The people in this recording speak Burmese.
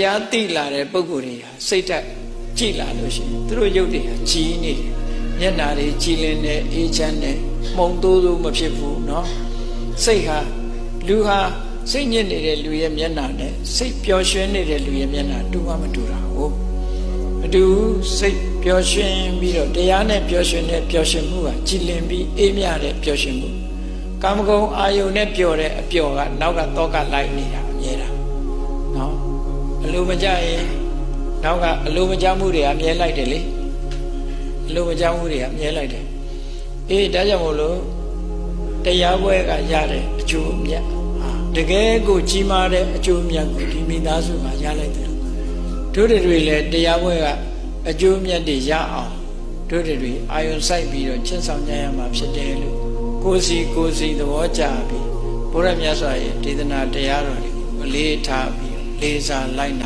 တရားသိလာတဲ့ပုံကိုယ်တွေဟာစိတ်ဓာတ်ကြည်လာလို့ရှိရင်သူတို့ရုပ်တွေဟာကြည်နေတယ်မျက်နာတွေကြည်လင်တဲ့အေးချမ်းတဲ့မှုံတိုးတိုးမဖြစ်ဘူးเนาะစိတ်ဟာလူဟာစိတ်ညစ်နေတဲ့လူရဲ့မျက်နာနဲ့စိတ်ပျော်ရွှင်နေတဲ့လူရဲ့မျက်နာတူမှမတူတာဟုတ်အတူစိတ်ပျော်ရွှင်ပြီးတော့တရားနဲ့ပျော်ရွှင်တဲ့ပျော်ရွှင်မှုဟာကြည်လင်ပြီးအေးမြတဲ့ပျော်ရွှင်မှုကာမဂုဏ်အာယုန်နဲ့ပျော်တဲ့အပျော်ကနောက်ကတောကလိုက်နေတာအမြဲတမ်းเนาะ အ လိုမကြရင်နောက်ကအလိုမကြမှုတွေအမြဲလိုက်တယ်လေအလိုမကြမှုတွေအမြဲလိုက်တယ်အေးဒါကြောင့်မို့လို့တရားပွဲကရတဲ့အကျိုးအမြတ်ဟာတကယ်ကိုကြီးမားတဲ့အကျိုးအမြတ်ကိုဒီမိသားစုမှာရလိုက်တယ်တို့တွေလည်းတရားပွဲကအကျိုးအမြတ်တွေရအောင်တို့တွေအာယုံစိုက်ပြီးတော့ချစ်ဆောင်ကြရမှာဖြစ်တယ်လို့ကိုယ်စီကိုယ်စီသဘောကျပြီးဘုရားမြတ်စွာရဲ့ဒေသနာတရားတော်တွေကိုအလေးထားပြီးလေးစားလိုက်နာ